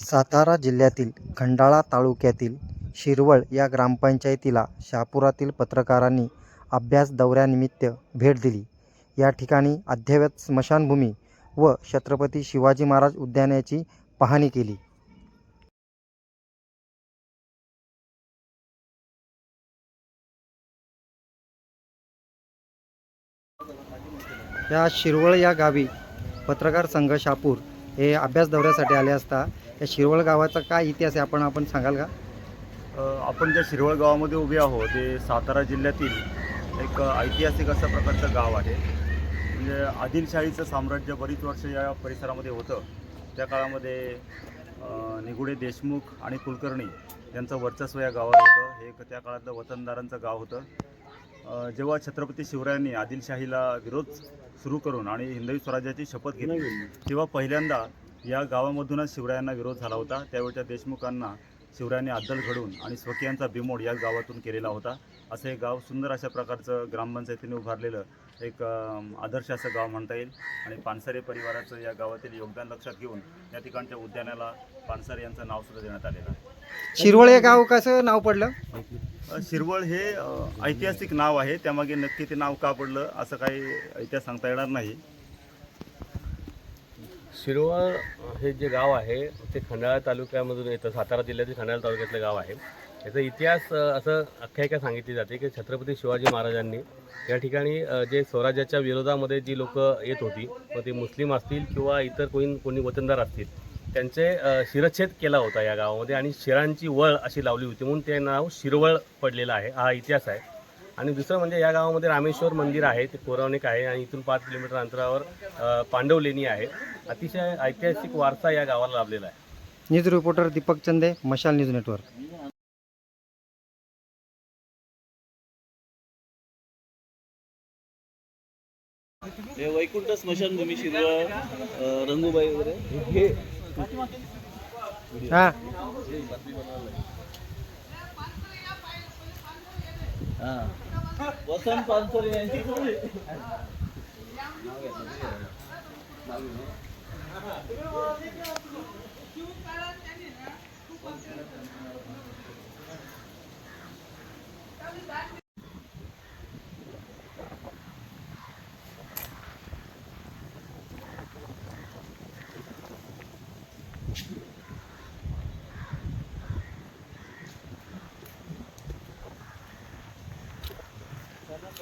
सातारा जिल्ह्यातील खंडाळा तालुक्यातील शिरवळ या ग्रामपंचायतीला शहापुरातील पत्रकारांनी अभ्यास दौऱ्यानिमित्त भेट दिली. या ठिकाणी अद्ययावत स्मशानभूमी व छत्रपती शिवाजी महाराज उद्यानाची पाहणी केली. या शिरवळ या गावी पत्रकार संघ शापूर हे अभ्यास दौऱ्यासाठी आले असता या शिरवळ गावाचा काय इतिहास आहे? आपण आपण सांगाल का? आपण ज्या शिरवळ गावामध्ये उभे आहोत ते सातारा जिल्ह्यातील एक ऐतिहासिक असं प्रकारचं गाव आहे. म्हणजे आदिलशाहीचं साम्राज्य बरीच वर्ष या परिसरामध्ये होतं. त्या काळामध्ये निगुडे देशमुख आणि कुलकर्णी यांचं वर्चस्व या गावात होतं. हे एक त्या काळातलं वतनदारांचं गाव होतं. जेव्हा छत्रपती शिवरायांनी आदिलशाहीला विरोध सुरू करून आणि हिंदवी स्वराज्याची शपथ घेतली तेव्हा पहिल्यांदा या गावामधूनच शिवरायांना विरोध झाला होता. त्यावेळच्या देशमुखांना शिवरायांनी अद्दल घडून आणि स्वकीयांचा बिमोड या गावातून केलेला होता. असं हे गाव सुंदर अशा प्रकारचं ग्रामपंचायतीने उभारलेलं एक आदर्श असं गाव म्हणता येईल. आणि पानसरे परिवाराचं या गावातील योगदान लक्षात घेऊन या ठिकाणच्या उद्यानाला पानसरे यांचं नावसुद्धा देण्यात आलेलं आहे. शिरवळ हे गाव कसं नाव पडलं? शिरवळ हे ऐतिहासिक नाव आहे. त्यामागे नक्की ते नाव का पडलं असं काही इतिहास सांगता येणार नाही. शिरवळ हे जे गाव आहे ते खंडाळा तालुक्यामधून येतं. सातारा जिल्ह्यातील खंडाळा तालुक्यातलं गाव आहे. याचा इतिहास असं आख्यायिका सांगितली जाते की छत्रपती शिवाजी महाराजांनी या ठिकाणी जे स्वराज्याच्या विरोधामध्ये जी लोक येत होती मग ते मुस्लिम असतील किंवा इतर कोणी कोणी वतनदार असतील त्यांचे शिरच्छेद केला होता या गावामध्ये आणि शिरांची वळ अशी लावली होती. म्हणून ते नाव शिरवळ पडलेलं आहे. हा इतिहास आहे. आणि दुसरं म्हणजे या गावामध्ये रामेश्वर मंदिर आहे ते पौराणिक आहे आणि इथून पाच किलोमीटर अंतरावर पांडव लेणी आहे. अतिशय ऐतिहासिक वारसा या गावाला लाभलेला आहे. न्यूज रिपोर्टर दीपक चंदे मशाल न्यूज नेटवर्क. हे वैकुंठ स्मशानभूमी शिरवळ अ, रंगूबाई वगैरे. हे. हा. हा. वसंत पानसरे यांची नाव विकास